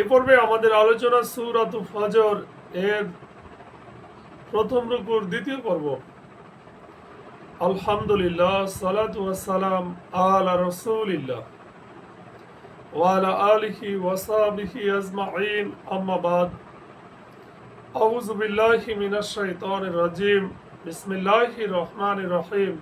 এ পর্বে আমাদের আলোচনা ফজর এর প্রথম রুকুর দ্বিতীয় পর্ব। আলহামদুলিল্লাহ, সালাতু ওয়াসালাম আলা রাসূলিল্লাহ ওয়া আলা আলিহি ওয়া সাহবিহি আজমাইন। আম্মা বাদ। আউযু বিল্লাহি মিনাশ শাইতানির রাজীম। বিসমিল্লাহির রহমানির রহিম।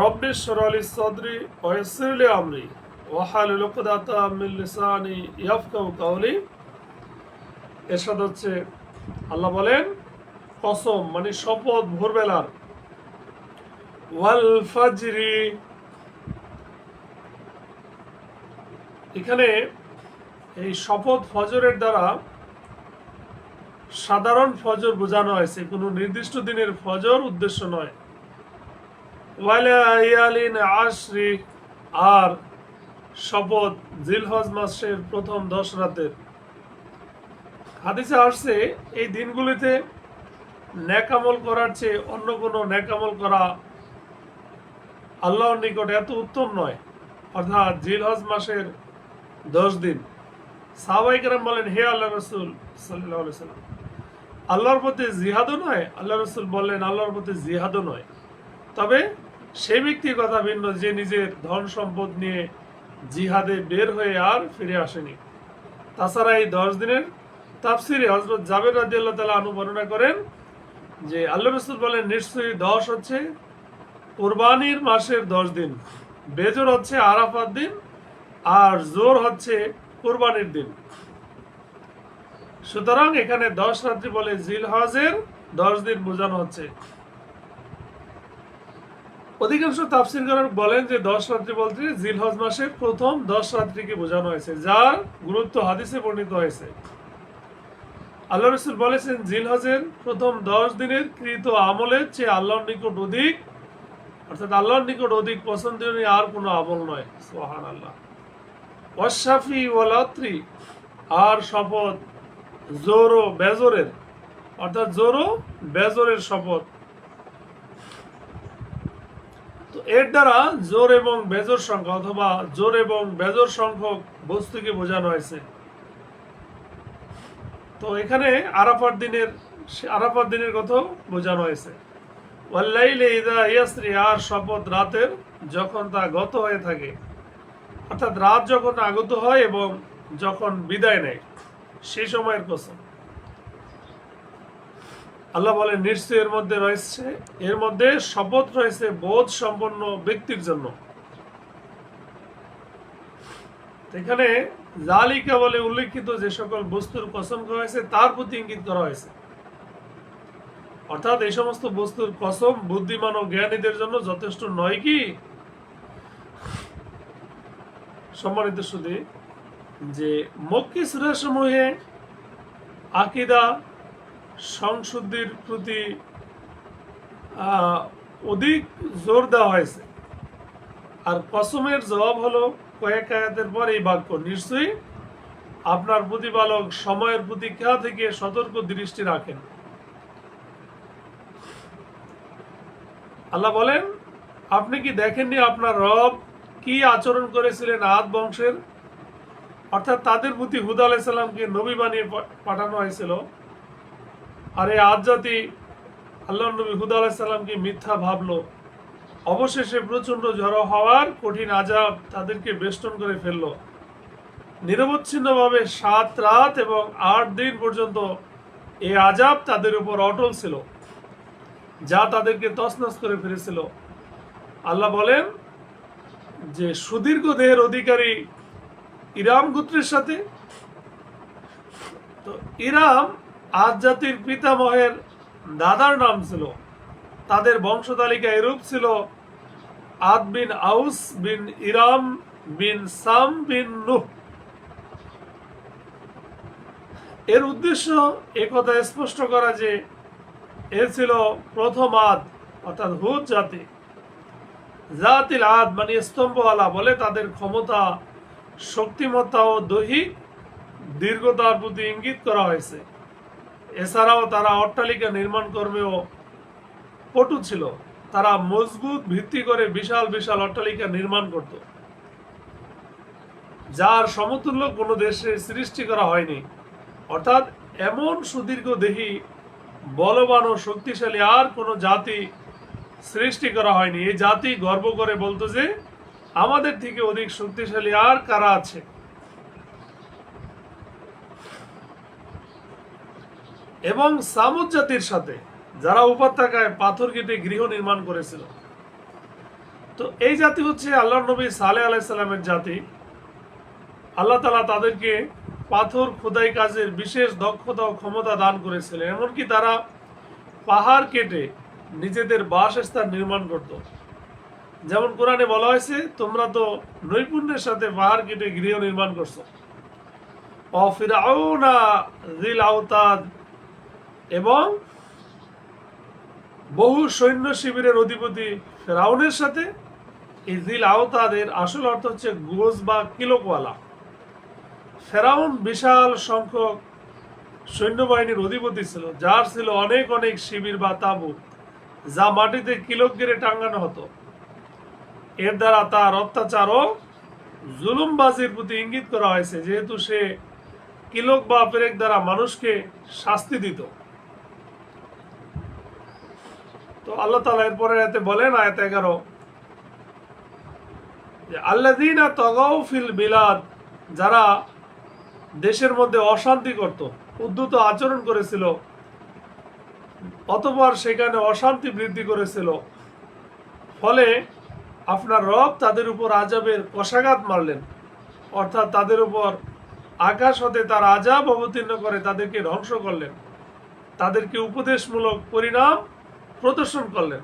রব্বি ইশরাহ সাদরি ওয়া ইয়াসসির লি আমরি। ওয়াহালুল উকদাতা মিন লিসানি ইয়াফকাহু কাওলি। এরশাদ হচ্ছে, আল্লাহ বলেন, কসম মানে শপথ ভোরবেলার। ওয়াল ফাজরি। এখানে এই শপথ ফজরের দ্বারা সাধারণ ফজর বোঝানো হয়েছে, কোনো নির্দিষ্ট দিনের ফজর উদ্দেশ্য নয়। ওয়ালা ইয়ালিন আশরি, আর শপথ জিলহজ মাসের প্রথম দশ রাতের হাদিসে আসছে, এই দিনগুলিতে ন্যাকামল করার চেয়ে অন্য কোনো ন্যাকামল করা আল্লাহর নিকট এত উত্তম নয়, অর্থাৎ জিলহজ মাসের দশ দিন। সাহবাইকরাম বলেন, হে আল্লাহ রসুল সাল্লাম, আল্লাহর প্রতি জিহাদও নয় আল্লাহ রসুল বললেন, আল্লাহর প্রতি জিহাদও নয়। তবে সেই ব্যক্তির কথা ভিন্ন, যে নিজের ধন সম্পদ নিয়ে জিহাদে বের হয়ে আর ফিরে আসেনি। তাছাড়া এই দশ দিনের তাফসিরে হজরত জাবের রাজি আল্লাহ তালা অনুবর্ণনা করেন যে আল্লাহ রসুল বলেন, নিশ্চয়ই দশ হচ্ছে কোরবানির মাসের দশ দিন, বেজর হচ্ছে আরাফাত দিন, আর জোর হচ্ছে কোরবানির দিন। সুতরাং এখানে দশ রাত্রি বলে জিল হজের দশ দিন বোঝানো হচ্ছে। অধিকাংশ তাফসিরকারক বলেন যে দশ রাত্রি বলতে জিলহজ মাসের প্রথম দশ রাত্রিকে বোঝানো হয়েছে, যার গুরুত্ব হাদিসে বর্ণিত হয়েছে। আল্লাহ রসুল বলেছেন, জিলহজের প্রথম দশ দিনের কৃত আমলের চেয়ে আল্লাহর নিকট অধিক, অর্থাৎ আল্লাহর নিকট অধিক পছন্দনীয় আর কোনো আমল নয়। সোহান আল্লাহ ওয়াশাফি ওয়ালাত্রি আর শপথ জোরো বেজরের, অর্থাৎ জোরো বেজরের শপথ। তো এর দ্বারা জোর এবং বেজর সংখ্যা অথবা জোর এবং বেজর সংখ্যক বস্তুকে বোঝানো হয়েছে। তো এখানে আরাফার দিনের আরাফার দিনের কথাও বোঝানো হয়েছে। ওয়াল্লাইলে ইদা ইয়াসরি আর শপথ রাতের যখন তা গত হয়ে থাকে, অর্থাৎ রাত যখন আগত হয় এবং যখন বিদায় নেয় সেই সময়ের কসম। আল্লাহ বলেন, নিশ্চয় এর মধ্যে রয়েছে, এর মধ্যে শপথ রয়েছে বোধ সম্পন্ন ব্যক্তির জন্য। এখানে জালিকা বলে উল্লেখিত যে সকল বস্তুর কসম করা হয়েছে তার প্রতি ইঙ্গিত করা হয়েছে। অর্থাৎ এই সমস্ত বস্তুর কসম বুদ্ধিমান ও জ্ঞানীদের জন্য যথেষ্ট নয় কি? সম্মানিত শুধু যে মক্কি সুরাসমূহে আকিদা সংশুদ্ধির প্রতি অধিক জোর দেওয়া হয়েছে। আর কসমের জবাব হলো, কয়েক আয়াতের পর এই বাক্য, নিশ্চয়ই আপনার প্রতিপালক সময়ের প্রতীক্ষা থেকে সতর্ক দৃষ্টি রাখেন। আল্লাহ বলেন, আপনি কি দেখেননি আপনার রব কি আচরণ করেছিলেন আদ বংশের? অর্থাৎ তাদের প্রতি হুদা আলাইসাল্লামকে নবী বানিয়ে পাঠানো হয়েছিল। আর এই আজ জাতি আল্লাহ নবী হুদা আলাহিসাল্লামকে মিথ্যা ভাবলো। অবশেষে প্রচণ্ড ঝড়ো হওয়ার কঠিন আজাব তাদেরকে বেষ্টন করে ফেলল। নিরবচ্ছিন্নভাবে সাত রাত এবং আট দিন পর্যন্ত এই আজাব তাদের উপর অটল ছিল, যা তাদেরকে তসনস করে ফেলেছিল। আল্লাহ বলেন যে, সুদীর্ঘ দেহের অধিকারী ইরাম গোত্রের সাথে, তো ইরাম আজ জাতির পিতামহের দাদার নাম ছিল। তাদের বংশ তালিকা এরূপ ছিল, আদ বিন আউস বিন ইরাম বিন সাম বিন নুহ। এর উদ্দেশ্য একথা স্পষ্ট করা যে, এ ছিল প্রথম আদ, অর্থাৎ হুদ জাতি। জাতিল আদ মানে স্তম্ভওয়ালা বলে তাদের ক্ষমতা, শক্তিমত্তা ও দৈহিক দীর্ঘতার প্রতি ইঙ্গিত করা হয়েছে। এছাড়াও তারা অট্টালিকা নির্মাণ কর্মেও পটু ছিল। তারা মজবুত ভিত্তি করে বিশাল বিশাল অট্টালিকা নির্মাণ করত। যার সমতুল্য কোনো দেশে সৃষ্টি করা হয়নি। অর্থাৎ এমন সুদীর্ঘ দেহি, বলবান ও শক্তিশালী আর কোনো জাতি সৃষ্টি করা হয়নি। এই জাতি গর্ব করে বলতো যে, আমাদের থেকে অধিক শক্তিশালী আর কারা আছে? এবং সামুদ জাতির সাথে যারা উপত্যকায় পাথর কেটে গৃহ নির্মাণ করেছিল। তো এই জাতি হচ্ছে আল্লাহ নবী সালে আলাইসাল্লামের জাতি। আল্লাহ তালা তাদেরকে পাথর খোদাই কাজের বিশেষ দক্ষতা ও ক্ষমতা দান করেছিলেন, এমনকি তারা পাহাড় কেটে নিজেদের বাসস্থান নির্মাণ করত। যেমন কোরআনে বলা হয়েছে, তোমরা তো নৈপুণ্যের সাথে পাহাড় কেটে গৃহ নির্মাণ করছ। অফিরাউনা জিল আওতাদ এবং বহু সৈন্য শিবিরের অধিপতি ফেরাউনের সাথে এই জিল আওতাদের আসল অর্থ হচ্ছে গোজ বা কিলোকওয়ালা। ফেরাউন বিশাল সংখ্যক সৈন্যবাহিনীর অধিপতি ছিল, যার ছিল অনেক অনেক শিবির বা তাবু যা মাটিতে কিলক গেড়ে টাঙ্গানো হতো। এর দ্বারা তার অত্যাচার ও জুলুমবাজির প্রতি ইঙ্গিত করা হয়েছে, যেহেতু সে কিলক বা পেরেক দ্বারা মানুষকে শাস্তি দিত। তো আল্লাহ তালা এরপরে এতে বলেন, আয়াত এগারো। আল্লাদিনা তগাও ফিল বিলাদ, যারা দেশের মধ্যে অশান্তি করত, উদ্ধত আচরণ করেছিল, অতপর সেখানে অশান্তি বৃদ্ধি করেছিল, ফলে আপনার রব তাদের উপর আজাবের কষাঘাত মারলেন। অর্থাৎ তাদের উপর আকাশ হতে তার আজাব অবতীর্ণ করে তাদেরকে ধ্বংস করলেন। তাদেরকে উপদেশমূলক পরিণাম প্রদর্শন করলেন।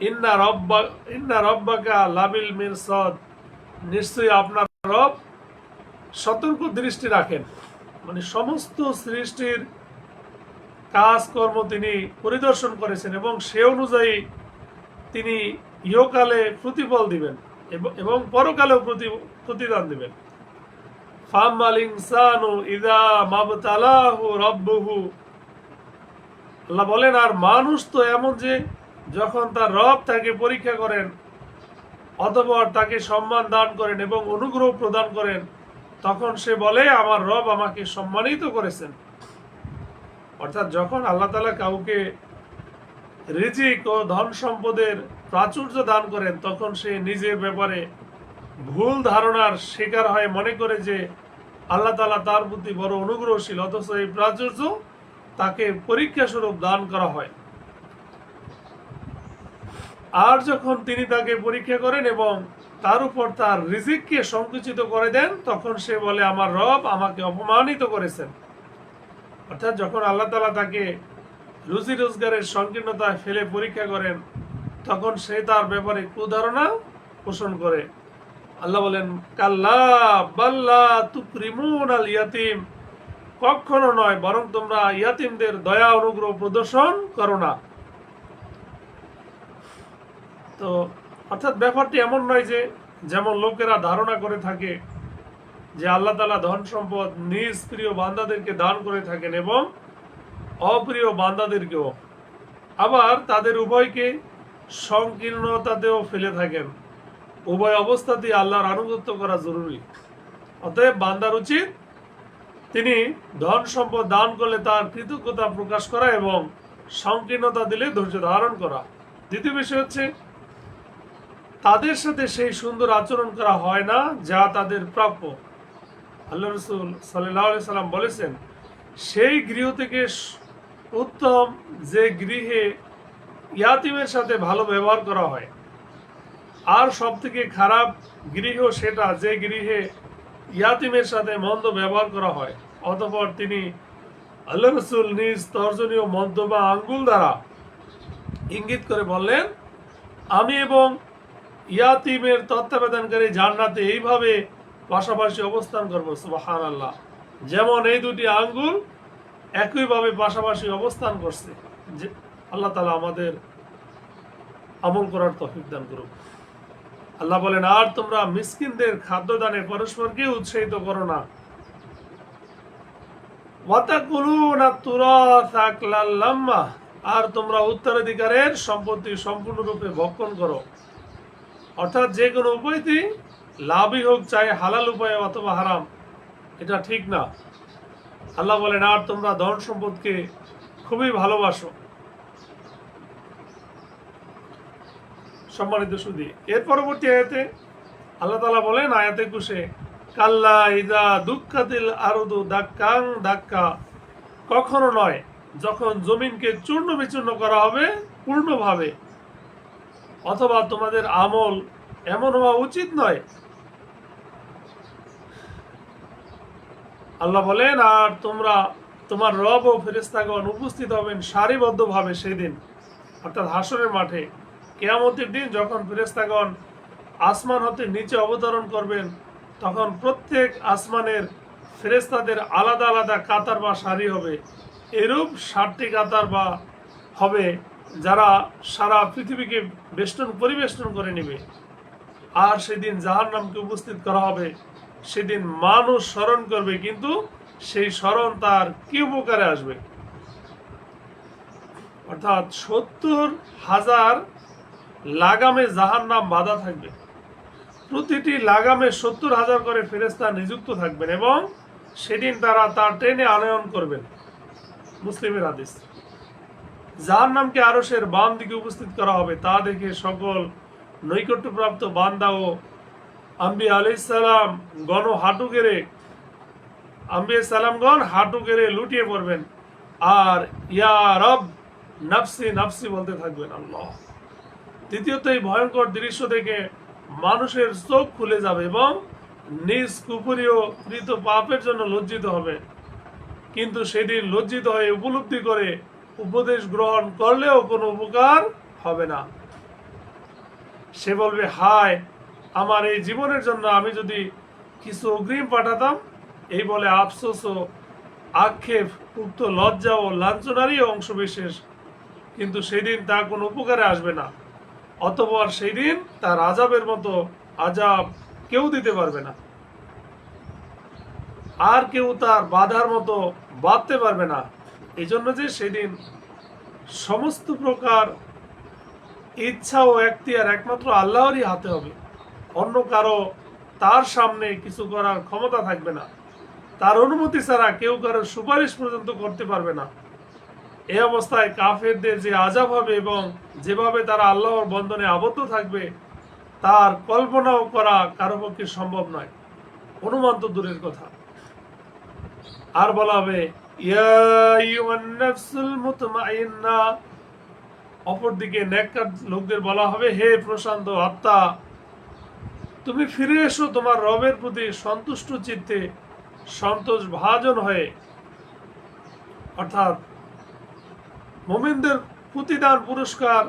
ইন্না রব্বা, ইন্না রব্বাকা লাবিল মিরসদ। নিশ্চয়ই আপনার রব সতর্ক দৃষ্টি রাখেন। মানে সমস্ত সৃষ্টির কাজকর্ম তিনি পরিদর্শন করেছেন এবং সে অনুযায়ী তিনি ইহকালে প্রতিফল দিবেন এবং- পরকালেও প্রতি, প্রতিদান দিবেন। ফাম্মাল ইনসানু ইদা মাবতালাহু রব্বুহু। আল্লাহ বলেন, আর মানুষ তো এমন যে, যখন তার রব তাকে পরীক্ষা করেন, অতঃপর তাকে সম্মান দান করেন এবং অনুগ্রহ প্রদান করেন, তখন সে বলে, আমার রব আমাকে সম্মানিত করেছেন অর্থাৎ যখন আল্লাহ তালা কাউকে রিজিক ও ধন সম্পদের প্রাচুর্য দান করেন, তখন সে নিজের ব্যাপারে ভুল ধারণার শিকার হয়। মনে করে যে, আল্লাহ তালা তার প্রতি বড় অনুগ্রহশীল, অথচ এই প্রাচুর্য তাকে পরীক্ষা স্বরূপ দান করা হয়। আর যখন তিনি তাকে পরীক্ষা করেন এবং তার উপর তার রিজিককে সংকুচিত করে দেন, তখন সে বলে, আমার রব আমাকে অপমানিত করেছেন। অর্থাৎ যখন আল্লাহ তালা তাকে রুজি রোজগারের সংকীর্ণতায় ফেলে পরীক্ষা করেন, তখন সে তার ব্যাপারে কুধারণা পোষণ করে। আল্লাহ বলেন, কাল্লা বাল্লা তুকরিমুন আল ইয়াতিম। কখনো নয়, বরং তোমরা ইয়াতিমদের দয়া, অনুগ্রহ, প্রদর্শন করো না। তো, অর্থাৎ ব্যাপারটি এমন নয় যে, যেমন লোকেরা ধারণা করে থাকে যে আল্লাহ তালা ধন সম্পদ নিজ প্রিয় বান্দাদেরকে দান করে থাকেন এবং অপ্রিয় বান্দাদেরকেও। আবার তাদের উভয়কে সংকীর্ণতাতেও ফেলে থাকেন। উভয় অবস্থাতেই আল্লাহর আনুগত্য করা জরুরি। অতএব বান্দার উচিত তিনি ধন সম্পদ দান করলে তার কৃতজ্ঞতা প্রকাশ করা এবং সংকীর্ণতা দিলে ধৈর্য ধারণ করা। দ্বিতীয় বিষয় হচ্ছে, তাদের সাথে সেই সুন্দর আচরণ করা হয় না যা তাদের প্রাপ্য। আল্লাহ রসুল সাল্লাহ সাল্লাম বলেছেন, সেই গৃহ থেকে উত্তম যে গৃহে ইয়াতিমের সাথে ভালো ব্যবহার করা হয়। আর সব থেকে খারাপ গৃহ সেটা যে গৃহে ইয়াতিমের সাথে মন্দ ব্যবহার করা হয়, অতঃপর তিনি আল্লাহ রসুল নিজ তর্জনীয় মধ্য বা আঙ্গুল দ্বারা ইঙ্গিত করে বললেন, আমি এবং ইয়াতিমের তত্ত্বাবধানকারী জান্নাতে এইভাবে পাশাপাশি অবস্থান করব সুবাহান আল্লাহ যেমন এই দুটি আঙ্গুল একইভাবে পাশাপাশি অবস্থান করছে। যে আল্লাহ তালা আমাদের আমল করার তফিক দান করুক। আল্লাহ বলেন, আর তোমরা মিসকিনদের খাদ্যদানে পরস্পরকে উৎসাহিত করো না। আর তোমরা উত্তরাধিকারের সম্পত্তি সম্পূর্ণরূপে ভক্ষণ করো। অর্থাৎ যে কোনো উপায়তেই লাভই হোক, চাই হালাল উপায় অথবা হারাম, এটা ঠিক না। আল্লাহ বলেন, আর তোমরা ধন সম্পদকে খুবই ভালোবাসো। সম্মানিত সুদী এর পরবর্তী আয়াতে আল্লাহ তালা বলেন, আয়াতে কুশে কাল্লা ইদা দুঃখাতিল আরদু দাক্কাং দাক্কা। কখনো নয়, যখন জমিনকে চূর্ণ বিচূর্ণ করা হবে পূর্ণভাবে, অথবা তোমাদের আমল এমন হওয়া উচিত নয়। আল্লাহ বলেন, আর তোমরা তোমার রব ও ফেরেস্তাগণ উপস্থিত হবেন সারিবদ্ধভাবে সেদিন, অর্থাৎ হাসরের মাঠে। কেয়ামতের দিন যখন ফেরেস্তাগণ আসমান হতে নিচে অবতরণ করবেন, তখন প্রত্যেক আসমানের ফেরেস্তাদের আলাদা আলাদা কাতার বা সারি হবে। এরূপ ষাটটি কাতার বা হবে যারা সারা পৃথিবীকে বেষ্টন, পরিবেষ্টন করে নেবে। আর সেদিন যাহার নামকে উপস্থিত করা হবে। সেদিন মানুষ স্মরণ করবে, কিন্তু সেই স্মরণ তার কি উপকারে আসবে? অর্থাৎ সত্তর হাজার লাগামে জাহার নাম বাধা থাকবে। প্রতিটি লাগামে সত্তর হাজার করে ফেরেস্তা নিযুক্ত থাকবেন এবং সেদিন তারা তার ট্রেনে আনয়ন করবেন। মুসলিমের হাদিস। যার নামকে আরসের বাম দিকে উপস্থিত করা হবে, তা দেখে সকল নৈকট্যপ্রাপ্ত বান্দা ও আম্বি আলাইসালাম গণ হাঁটু গেড়ে আম্বি সালামগণ হাঁটু গেড়ে লুটিয়ে পড়বেন। আর ইয়া রব, নাফসি নাফসি বলতে থাকবেন আল্লাহ। দ্বিতীয়ত এই ভয়ঙ্কর দৃশ্য দেখে মানুষের চোখ খুলে যাবে এবং নিজ কুপুরীয় কৃত পাপের জন্য লজ্জিত হবে। কিন্তু সেদিন লজ্জিত হয়ে উপলব্ধি করে উপদেশ গ্রহণ করলেও কোনো উপকার হবে না। সে বলবে, হায়, আমার এই জীবনের জন্য আমি যদি কিছু অগ্রিম পাঠাতাম? এই বলে আফসোস ও আক্ষেপ উক্ত লজ্জা ও লাঞ্ছনারই অংশ বিশেষ কিন্তু সেদিন তা কোনো উপকারে আসবে না। অতপর সেই দিন তার আজাবের মতো আজাব কেউ দিতে পারবে না। আর কেউ তার বাধার মতো বাঁধতে পারবে না। এই জন্য যে সেদিন সমস্ত প্রকার ইচ্ছা ও এখতিয়ার একমাত্র আল্লাহরই হাতে হবে। অন্য কারও তার সামনে কিছু করার ক্ষমতা থাকবে না। তার অনুমতি ছাড়া কেউ কারও সুপারিশ পর্যন্ত করতে পারবে না। এই অবস্থায় কাফেরদের যে আজাব হবে এবং যেভাবে তারা আল্লাহর বন্ধনে আবদ্ধ থাকবে, তার কল্পনাও করা কারও পক্ষে সম্ভব নয়। অনুমান তো দূরের কথা। আর বলা হবে অপরদিকে নেককার লোকদের বলা হবে, হে প্রশান্ত আত্মা, তুমি ফিরে এসো তোমার রবের প্রতি সন্তুষ্ট চিত্তে সন্তোষ ভাজন হয়ে। অর্থাৎ মোমিনদের প্রতিদান পুরস্কার,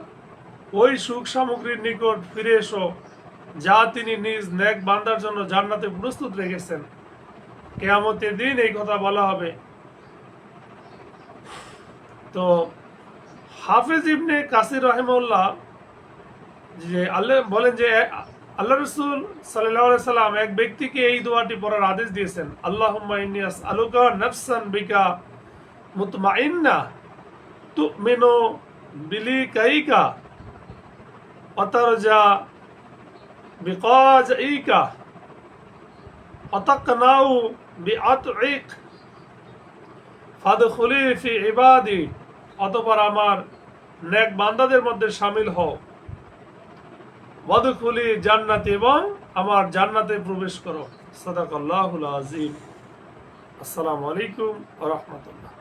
ওই সুখ সামগ্রীর নিকট ফিরে এসো, যা তিনি নিজ নেক বান্দার জন্য জান্নাতে প্রস্তুত রেখেছেন। কেয়ামতের দিন এই কথা বলা হবে। তো হাফেজ ইবনে কাসির রহিমউল্লাহ যে আল্লাহ বলেন যে, আল্লাহ রসুল সাল্লাহ সাল্লাম এক ব্যক্তিকে এই দোয়াটি পড়ার আদেশ দিয়েছেন আল্লাহ আলুকা নফসান বিকা মুতমাইন্না তুমিনো বিলি কাইকা, অতরজা বিকাজ ইকা, অতকনাউ বিআতইক ফাদখুলি ফি ইবাদি, অতপর আমার নেক বান্দাদের মধ্যে শামিল হও। ওয়াদখুলি জান্নাতে এবং আমার জান্নাতে প্রবেশ করো। সাদাকাল্লাহুল আজিম আসসালামু আলাইকুম ওয়া রাহমাতুল্লাহ।